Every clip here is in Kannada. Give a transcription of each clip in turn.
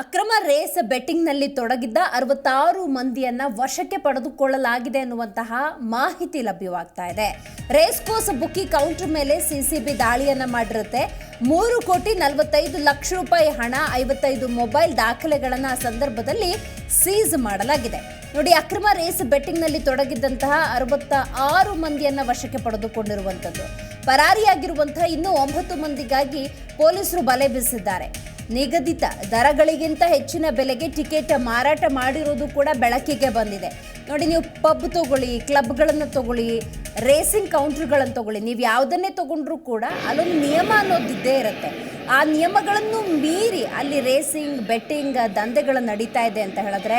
ಅಕ್ರಮ ರೇಸ್ ಬೆಟ್ಟಿಂಗ್ನಲ್ಲಿ ತೊಡಗಿದ್ದ ಅರವತ್ತಾರು ಮಂದಿಯನ್ನ ವಶಕ್ಕೆ ಪಡೆದುಕೊಳ್ಳಲಾಗಿದೆ ಎನ್ನುವಂತಹ ಮಾಹಿತಿ ಲಭ್ಯವಾಗ್ತಾ ಇದೆ. ರೇಸ್ ಕೋರ್ಸ್ ಬುಕ್ಕಿ ಕೌಂಟರ್ ಮೇಲೆ ಸಿಸಿಬಿ ದಾಳಿಯನ್ನ ಮಾಡಿರುತ್ತೆ. ಮೂರು ಕೋಟಿ ನಲವತ್ತೈದು ಲಕ್ಷ ರೂಪಾಯಿ ಹಣ, ಐವತ್ತೈದು ಮೊಬೈಲ್ ದಾಖಲೆಗಳನ್ನು ಸಂದರ್ಭದಲ್ಲಿ ಸೀಸ್ ಮಾಡಲಾಗಿದೆ. ನೋಡಿ, ಅಕ್ರಮ ರೇಸ್ ಬೆಟ್ಟಿಂಗ್ನಲ್ಲಿ ತೊಡಗಿದ್ದಂತಹ ಅರವತ್ತ ಆರು ಮಂದಿಯನ್ನ ವಶಕ್ಕೆ ಪಡೆದುಕೊಂಡಿರುವಂಥದ್ದು. ಪರಾರಿಯಾಗಿರುವಂತಹ ಇನ್ನೂ ಒಂಬತ್ತು ಮಂದಿಗಾಗಿ ಪೊಲೀಸರು ಬಲೆ ಬೀಸಿದ್ದಾರೆ. ನಿಗದಿತ ದರಗಳಿಗಿಂತ ಹೆಚ್ಚಿನ ಬೆಲೆಗೆ ಟಿಕೆಟ್ ಮಾರಾಟ ಮಾಡಿರೋದು ಕೂಡ ಬೆಳಕಿಗೆ ಬಂದಿದೆ. ನೋಡಿ, ನೀವು ಪಬ್ ತಗೊಳ್ಳಿ, ಕ್ಲಬ್ಗಳನ್ನು ತಗೊಳ್ಳಿ, ರೇಸಿಂಗ್ ಕೌಂಟ್ರ್ಗಳನ್ನು ತಗೊಳ್ಳಿ, ನೀವು ಯಾವುದನ್ನೇ ತಗೊಂಡ್ರೂ ಕೂಡ ಅಲ್ಲೊಂದು ನಿಯಮ ಅನ್ನೋದಿದ್ದೇ ಇರುತ್ತೆ. ಆ ನಿಯಮಗಳನ್ನು ಮೀರಿ ಅಲ್ಲಿ ರೇಸಿಂಗ್, ಬೆಟ್ಟಿಂಗ್, ದಂಧೆಗಳು ನಡೀತಾ ಇದೆ ಅಂತ ಹೇಳಿದ್ರೆ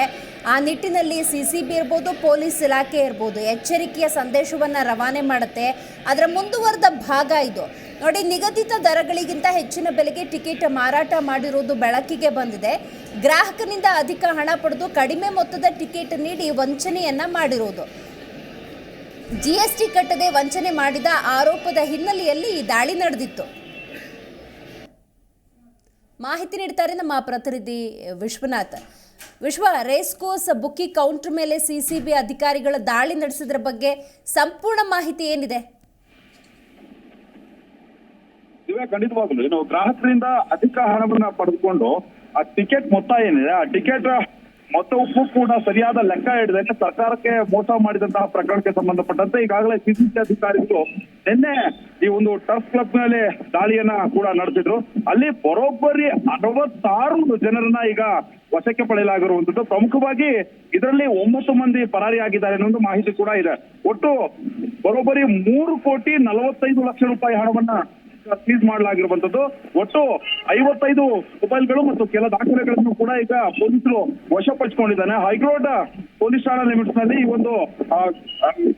ಆ ನಿಟ್ಟಿನಲ್ಲಿ ಸಿ ಸಿ ಬಿ ಇರ್ಬೋದು, ಪೊಲೀಸ್ ಇಲಾಖೆ ಇರ್ಬೋದು ಎಚ್ಚರಿಕೆಯ ಸಂದೇಶವನ್ನು ರವಾನೆ ಮಾಡುತ್ತೆ. ಅದರ ಮುಂದುವರೆದ ಭಾಗ ಇದು. ನೋಡಿ, ನಿಗದಿತ ದರಗಳಿಗಿಂತ ಹೆಚ್ಚಿನ ಬೆಲೆಗೆ ಟಿಕೆಟ್ ಮಾರಾಟ ಮಾಡಿರುವುದು ಬೆಳಕಿಗೆ ಬಂದಿದೆ. ಗ್ರಾಹಕನಿಂದ ಅಧಿಕ ಹಣ ಪಡೆದು ಕಡಿಮೆ ಮೊತ್ತದ ಟಿಕೆಟ್ ನೀಡಿ ವಂಚನೆಯನ್ನ ಮಾಡಿರುವುದು ಜಿ ಎಸ್ ಟಿ ಕಟ್ಟದೆ ವಂಚನೆ ಮಾಡಿದ ಆರೋಪದ ಹಿನ್ನೆಲೆಯಲ್ಲಿ ಈ ದಾಳಿ ನಡೆದಿತ್ತು. ಮಾಹಿತಿ ನೀಡ್ತಾರೆ ನಮ್ಮ ಪ್ರತಿನಿಧಿ Vishwanath. Vishwa race course bookie counter ಮೇಲೆ ಸಿಸಿಬಿ ಅಧಿಕಾರಿಗಳ ದಾಳಿ ನಡೆಸಿದ್ರ ಬಗ್ಗೆ ಸಂಪೂರ್ಣ ಮಾಹಿತಿ ಏನಿದೆ? ಏನು ಗ್ರಾಹಕರಿಂದ ಅಧಿಕ ಹಣವನ್ನ ಪಡೆದುಕೊಂಡು ಆ ಟಿಕೆಟ್ ಮೊತ್ತ ಏನಿದೆ, ಆ ಟಿಕೆಟ್ ಮೊತ್ತವು ಕೂಡ ಸರಿಯಾದ ಲೆಕ್ಕ ಹಿಡಿದ್ರೆ ಸರ್ಕಾರಕ್ಕೆ ಮೋಸ ಮಾಡಿದಂತಹ ಪ್ರಕರಣಕ್ಕೆ ಸಂಬಂಧಪಟ್ಟಂತೆ ಈಗಾಗಲೇ ಸಿಸಿಸಿ ಅಧಿಕಾರಿಗಳು ನಿನ್ನೆ ಈ ಒಂದು ಟರ್ಫ್ ಕ್ಲಬ್ ಮೇಲೆ ದಾಳಿಯನ್ನ ಕೂಡ ನಡೆಸಿದ್ರು. ಅಲ್ಲಿ ಬರೋಬ್ಬರಿ ಅರವತ್ತಾರು ಜನರನ್ನ ಈಗ ವಶಕ್ಕೆ ಪಡೆಯಲಾಗಿರುವಂತದ್ದು ಪ್ರಮುಖವಾಗಿ ಇದರಲ್ಲಿ ಒಂಬತ್ತು ಮಂದಿ ಪರಾರಿಯಾಗಿದ್ದಾರೆ ಅನ್ನೋ ಮಾಹಿತಿ ಕೂಡ ಇದೆ. ಒಟ್ಟು ಬರೋಬ್ಬರಿ ಮೂರು ಕೋಟಿ ನಲವತ್ತೈದು ಲಕ್ಷ ರೂಪಾಯಿ ಹಣವನ್ನ ಸೀಸ್ ಮಾಡಲಾಗಿರುವಂತದ್ದು. ಒಟ್ಟು ಐವತ್ತೈದು ಮೊಬೈಲ್ಗಳು ಮತ್ತು ಕೆಲ ದಾಖಲೆಗಳನ್ನು ಕೂಡ ಈಗ ಪೊಲೀಸರು ವಶಪಡಿಸಿಕೊಂಡಿದ್ದಾನೆ ಹೈಕೋರ್ಟ್ ಪೊಲೀಸ್ ಠಾಣಾ ಲಿಮಿಟ್ಸ್ನಲ್ಲಿ ಈ ಒಂದು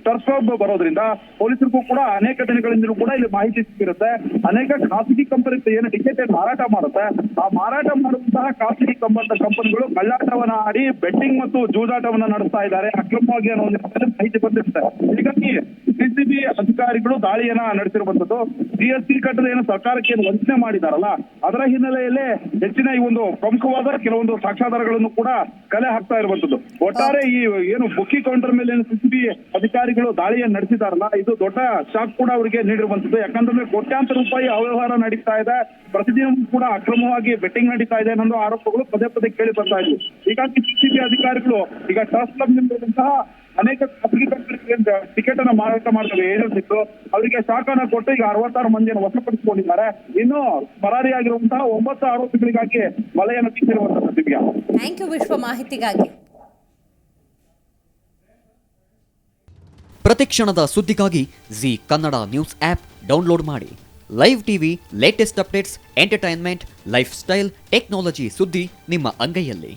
ಟರ್ಫ್ ಬರೋದ್ರಿಂದ ಪೊಲೀಸರಿಗೂ ಕೂಡ ಅನೇಕ ದಿನಗಳಿಂದಲೂ ಕೂಡ ಇಲ್ಲಿ ಮಾಹಿತಿ ಸಿಕ್ಕಿರುತ್ತೆ. ಅನೇಕ ಖಾಸಗಿ ಕಂಪನಿ ಏನು ಟಿಕೆಟ್ ಮಾರಾಟ ಮಾಡುತ್ತೆ. ಆ ಮಾರಾಟ ಮಾಡುವಂತಹ ಖಾಸಗಿ ಕಂಪನಿ ಕಂಪನಿಗಳು ಕಳ್ಳಾಟವನ್ನ ಆಡಿ ಬೆಟ್ಟಿಂಗ್ ಮತ್ತು ಜೂಜಾಟವನ್ನ ನಡೆಸ್ತಾ ಇದ್ದಾರೆ. ಅಕ್ರಮವಾಗಿ ಅನ್ನೋ ಒಂದು ಮಾಹಿತಿ ಬಂದಿರುತ್ತೆ. ಸಿಸಿಬಿ ಅಧಿಕಾರಿಗಳು ದಾಳಿಯನ್ನ ನಡೆಸಿರುವಂತದ್ದು ಜಿಎಸ್ಟಿ ಕಟ್ಟದ ಏನು ಸರ್ಕಾರಕ್ಕೆ ಏನು ವಂಚನೆ ಮಾಡಿದಾರಲ್ಲ, ಅದರ ಹಿನ್ನೆಲೆಯಲ್ಲಿ ಹೆಚ್ಚಿನ ಈ ಒಂದು ಪ್ರಮುಖವಾದ ಕೆಲವೊಂದು ಸಾಕ್ಷ್ಯಾಧಾರಗಳನ್ನು ಕೂಡ ಕಲೆ ಹಾಕ್ತಾ ಇರುವಂತದ್ದು. ಒಟ್ಟಾರೆ ಈ ಏನು ಬುಕ್ಕಿ ಕೌಂಟರ್ ಮೇಲೆ ಏನು ಸಿಸಿಬಿ ಅಧಿಕಾರಿಗಳು ದಾಳಿಯನ್ನು ನಡೆಸಿದಾರಲ್ಲ, ಇದು ದೊಡ್ಡ ಶಾಕ್ ಕೂಡ ಅವರಿಗೆ ನೀಡಿರುವಂತದ್ದು. ಯಾಕಂದ್ರೆ ಕೋಟ್ಯಾಂತರ ರೂಪಾಯಿ ಅವ್ಯವಹಾರ ನಡೀತಾ ಇದೆ ಪ್ರತಿದಿನ ಕೂಡ ಅಕ್ರಮವಾಗಿ ಬೆಟ್ಟಿಂಗ್ ನಡೀತಾ ಇದೆ ಅನ್ನೋ ಆರೋಪಗಳು ಪದೇ ಪದೇ ಕೇಳಿ ಬರ್ತಾ ಇದ್ವು. ಹೀಗಾಗಿ ಸಿಸಿಬಿ ಅಧಿಕಾರಿಗಳು ಈಗ ಟ್ರಸ್ಟ್ ಕ್ಲಬ್ ನಿಂತಿರುವಂತಹ ಅನೇಕ ಖಾಸಗಿ ಕಂಪನಿಗಳಿಗೆ ಟಿಕೆಟ್ ಅನ್ನ ಮಾರಾಟ ಮಾಡ್ತವೆ ಏಜೆನ್ಸಿಗಳು ಇತ್ತು ಅವರಿಗೆ ಶಾಖನ ಕೊಟ್ಟು ಈಗ ಅರವತ್ತಾರು ಮಂದಿಯನ್ನು ವಶಪಡಿಸಿಕೊಂಡಿದ್ದಾರೆ. ಇನ್ನು ಪರಾರಿಯಾಗಿರುವಂತಹ ಒಂಬತ್ತು ಆರೋಪಿಗಳಿಗಾಗಿ ವಲಯವನ್ನು ಬೀಸಿರುವಂತಹ ದಿವ್ಯಾ ಥ್ಯಾಂಕ್ ಯು ವಿಶ್ವ ಮಾಹಿತಿಗಾಗಿ. ಪ್ರತಿಕ್ಷಣದ ಸುದ್ದಿಗಾಗಿ Zee Kannada news app download ಮಾಡಿ. Live TV latest updates entertainment lifestyle technology ಸುದ್ದಿ ನಿಮ್ಮ ಅಂಗೈಯಲ್ಲಿ.